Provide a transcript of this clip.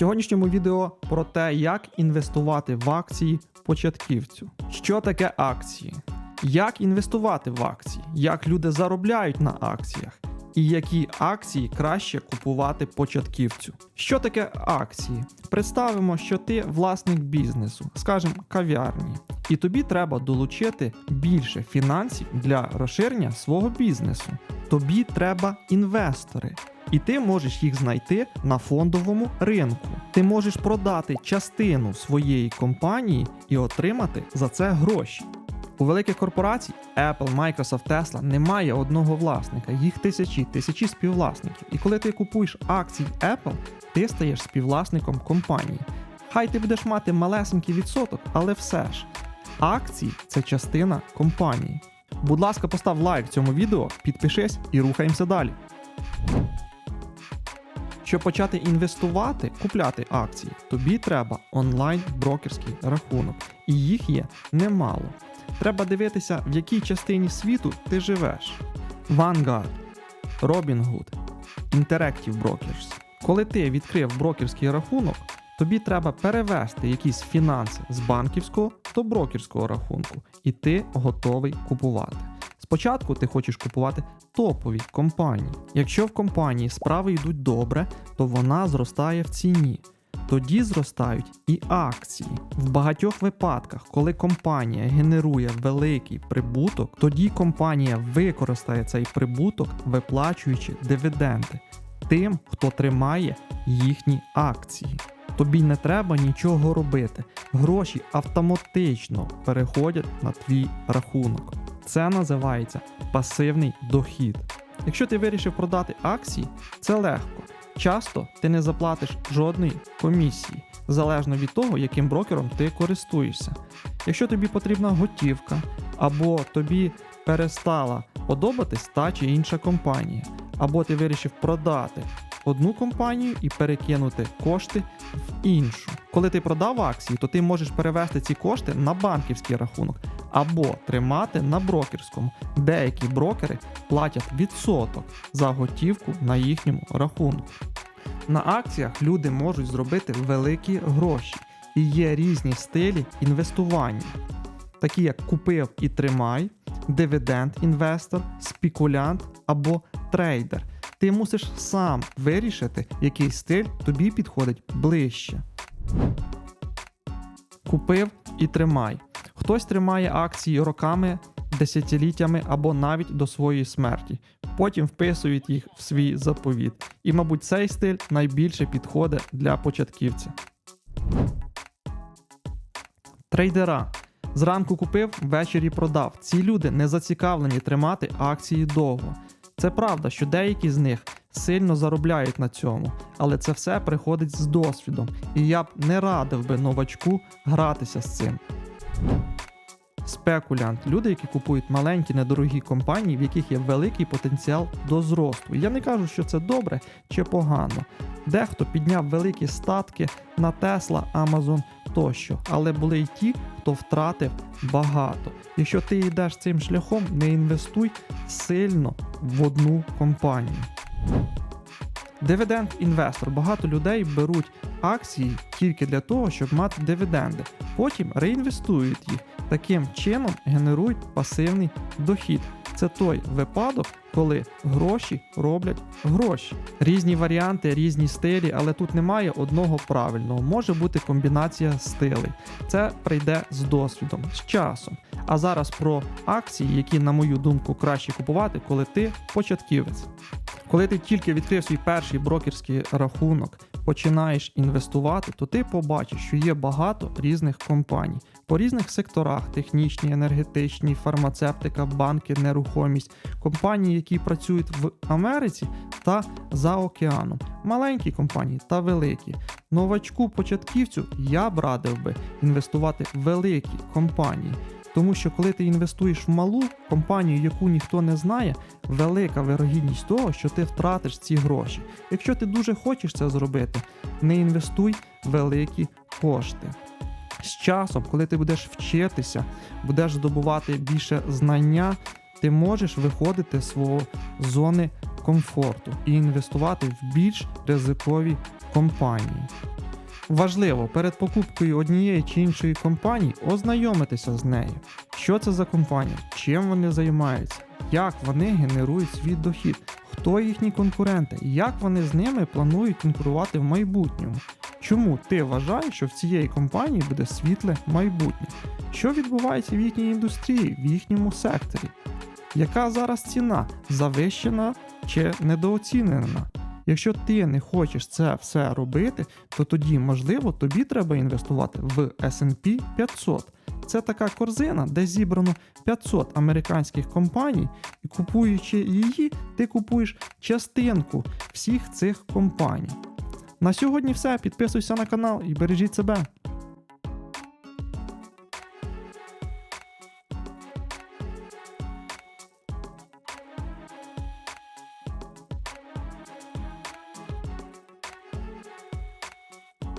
сьогоднішньому відео про те, як інвестувати в акції початківцю. Що таке акції? Як інвестувати в акції? Як люди заробляють на акціях? І які акції краще купувати початківцю? Що таке акції? Представимо, що ти власник бізнесу, скажімо, кав'ярні, і тобі треба долучити більше фінансів для розширення свого бізнесу. Тобі треба інвестори. І ти можеш їх знайти на фондовому ринку. Ти можеш продати частину своєї компанії і отримати за це гроші. У великих корпорацій Apple, Microsoft, Tesla немає одного власника, їх тисячі, тисячі співвласників. І коли ти купуєш акції Apple, ти стаєш співвласником компанії. Хай ти будеш мати малесенький відсоток, але все ж. Акції це частина компанії. Будь ласка, постав лайк цьому відео, підпишись і рухаємося далі. Щоб почати інвестувати, купляти акції, тобі треба онлайн-брокерський рахунок, і їх є немало. Треба дивитися, в якій частині світу ти живеш. Vanguard, Robinhood, Interactive Brokers. Коли ти відкрив брокерський рахунок, тобі треба перевести якісь фінанси з банківського до брокерського рахунку, і ти готовий купувати. Спочатку ти хочеш купувати топові компанії. Якщо в компанії справи йдуть добре, то вона зростає в ціні. Тоді зростають і акції. В багатьох випадках, коли компанія генерує великий прибуток, тоді компанія використає цей прибуток, виплачуючи дивіденди тим, хто тримає їхні акції. Тобі не треба нічого робити. Гроші автоматично переходять на твій рахунок. Це називається пасивний дохід. Якщо ти вирішив продати акції, це легко. Часто ти не заплатиш жодної комісії, залежно від того, яким брокером ти користуєшся. Якщо тобі потрібна готівка, або тобі перестала подобатись та чи інша компанія, або ти вирішив продати одну компанію і перекинути кошти в іншу. Коли ти продав акції, то ти можеш перевести ці кошти на банківський рахунок або тримати на брокерському. Деякі брокери платять відсоток за готівку на їхньому рахунку. На акціях люди можуть зробити великі гроші, і є різні стилі інвестування, такі як купив і тримай, дивіденд інвестор, спекулянт або трейдер. Ти мусиш сам вирішити, який стиль тобі підходить ближче. Купив і тримай. Хтось тримає акції роками, десятиліттями або навіть до своєї смерті. Потім вписують їх в свій заповіт. І, мабуть, цей стиль найбільше підходить для початківця. Трейдера. Зранку купив, ввечері продав. Ці люди не зацікавлені тримати акції довго. Це правда, що деякі з них сильно заробляють на цьому, але це все приходить з досвідом, і я б не радив би новачку гратися з цим. Спекулянт люди, які купують маленькі недорогі компанії, в яких є великий потенціал до зросту. Я не кажу, що це добре чи погано. Дехто підняв великі статки на Tesla, Amazon тощо, але були й ті, хто втратив багато. Якщо ти йдеш цим шляхом, не інвестуй сильно в одну компанію. Дивіденд інвестор. Багато людей беруть акції тільки для того, щоб мати дивіденди. Потім реінвестують їх. Таким чином генерують пасивний дохід. Це той випадок, коли гроші роблять гроші. Різні варіанти, різні стилі, але тут немає одного правильного. Може бути комбінація стилей. Це прийде з досвідом, з часом. А зараз про акції, які, на мою думку, краще купувати, коли ти початківець. Коли ти тільки відкрив свій перший брокерський рахунок, починаєш інвестувати, то ти побачиш, що є багато різних компаній по різних секторах: технічні, енергетичні, фармацевтика, банки, нерухомість, компанії, які працюють в Америці та за океаном, маленькі компанії та великі. Новачку початківцю я б радив би інвестувати в великі компанії. Тому що коли ти інвестуєш в малу компанію, яку ніхто не знає, велика вирогідність того, що ти втратиш ці гроші. Якщо ти дуже хочеш це зробити, не інвестуй великі кошти. З часом, коли ти будеш вчитися, будеш здобувати більше знання, ти можеш виходити з свого зони комфорту і інвестувати в більш ризикові компанії. Важливо перед покупкою однієї чи іншої компанії ознайомитися з нею. Що це за компанія, чим вони займаються, як вони генерують свій дохід, хто їхні конкуренти, як вони з ними планують конкурувати в майбутньому. Чому ти вважаєш, що в цієї компанії буде світле майбутнє? Що відбувається в їхній індустрії, в їхньому секторі? Яка зараз ціна завищена чи недооцінена? Якщо ти не хочеш це все робити, то тоді, можливо, тобі треба інвестувати в SP 500. Це така корзина, де зібрано 500 американських компаній, і купуючи її, ти купуєш частинку всіх цих компаній. На сьогодні все. Підписуйся на канал і бережіть себе.